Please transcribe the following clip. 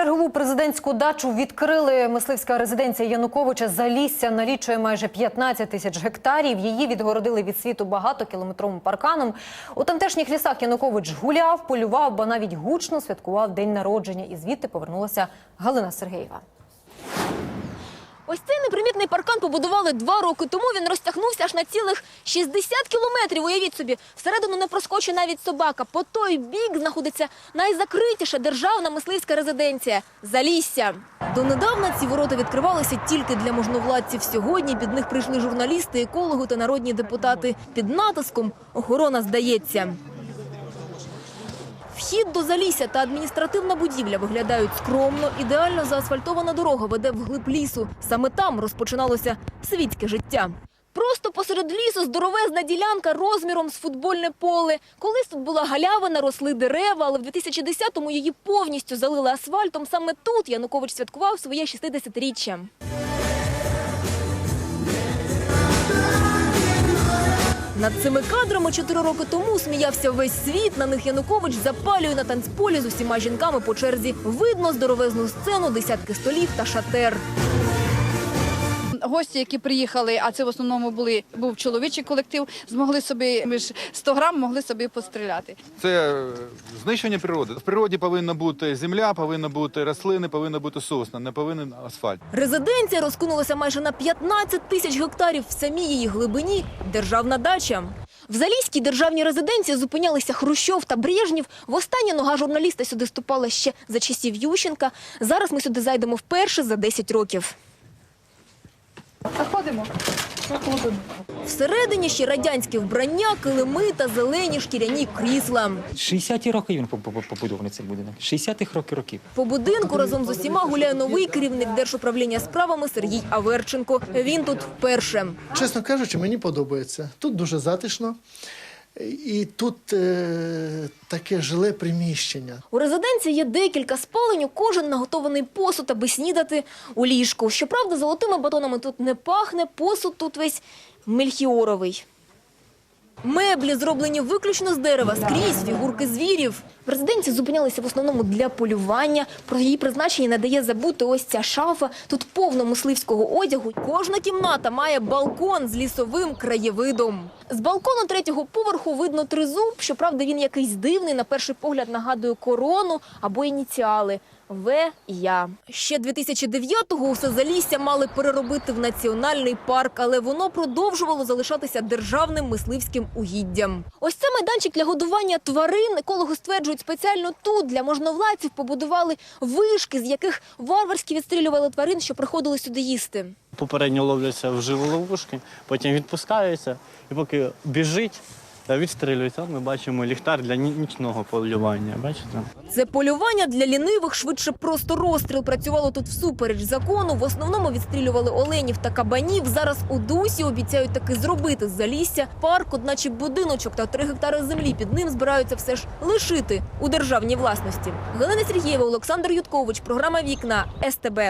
Чергову президентську дачу відкрили. Мисливська резиденція Януковича Залісся налічує майже 15 тисяч гектарів. Її відгородили від світу багатокілометровим парканом. У тамтешніх лісах Янукович гуляв, полював, ба навіть гучно святкував день народження. І звідти повернулася Галина Сергеєва. Ось цей непримітний паркан побудували два роки тому. Він розтягнувся аж на цілих 60 кілометрів. Уявіть собі, всередину не проскочить навіть собака. По той бік знаходиться найзакритіша державна мисливська резиденція Залісся. Донедавна ці ворота відкривалися тільки для можновладців. Сьогодні під них прийшли журналісти, екологи та народні депутати. Під натиском охорона здається. Вхід до Залісся та адміністративна будівля виглядають скромно. Ідеально заасфальтована дорога веде вглиб лісу. Саме там розпочиналося світське життя. Просто посеред лісу здоровезна ділянка розміром з футбольне поле. Колись тут була галявина, росли дерева, але в 2010-му її повністю залили асфальтом. Саме тут Янукович святкував своє 60-річчя. Над цими кадрами чотири роки тому сміявся весь світ. На них Янукович запалює на танцполі з усіма жінками по черзі. Видно здоровезну сцену, десятки столів та шатер. Гості, які приїхали, а це в основному були був чоловічий колектив, змогли собі між 100 грам могли собі постріляти. Це е, знищення природи. В природі повинна бути земля, повинна бути рослини, повинна бути сосна, не повинен асфальт. Резиденція розкинулася майже на 15 тисяч гектарів в самій її глибині. Державна дача. В Заліській державній резиденції зупинялися Хрущов та Брежнєв. Востаннє нога журналіста сюди ступала ще за часів Ющенка. Зараз ми сюди зайдемо вперше за 10 років. Заходимо. Всередині ще радянські вбрання, килими та зелені шкіряні крісла. 60-ті роки він побу- побудований цей будинок. 60-х років років. По будинку разом з усіма гуляє новий керівник держуправління справами Сергій Аверченко. Він тут вперше. Чесно кажучи, мені подобається. Тут дуже затишно. І тут е, таке жиле приміщення. У резиденції є декілька спалень, кожен наготований посуд, аби снідати у ліжку. Щоправда, золотими батонами тут не пахне, посуд тут весь мельхіоровий. Меблі зроблені виключно з дерева, скрізь фігурки звірів. В резиденції зупинялися в основному для полювання. Про її призначення не дає забути ось ця шафа. Тут повно мисливського одягу. Кожна кімната має балкон з лісовим краєвидом. З балкону третього поверху видно тризуб. Щоправда, він якийсь дивний. На перший погляд нагадує корону або ініціали. В я ще 2009-го усе залісся мали переробити в національний парк, але воно продовжувало залишатися державним мисливським угіддям. Ось це майданчик для годування тварин. Екологи стверджують, спеціально тут для можновладців побудували вишки, з яких варварськи відстрілювали тварин, що приходили сюди їсти. Попередньо ловляться в живу ловушки, потім відпускаються, і поки біжить, та відстрілюється. Ми бачимо ліхтар для нічного полювання. Бачите? Це полювання для лінивих, швидше просто розстріл. Працювало тут всупереч закону. В основному відстрілювали оленів та кабанів. Зараз у Дусі обіцяють таки зробити з залісся парк, одначе будиночок та три гектари землі під ним збираються все ж лишити у державній власності. Галина Сергієва, Олександр Юткович, програма Вікна СТБ.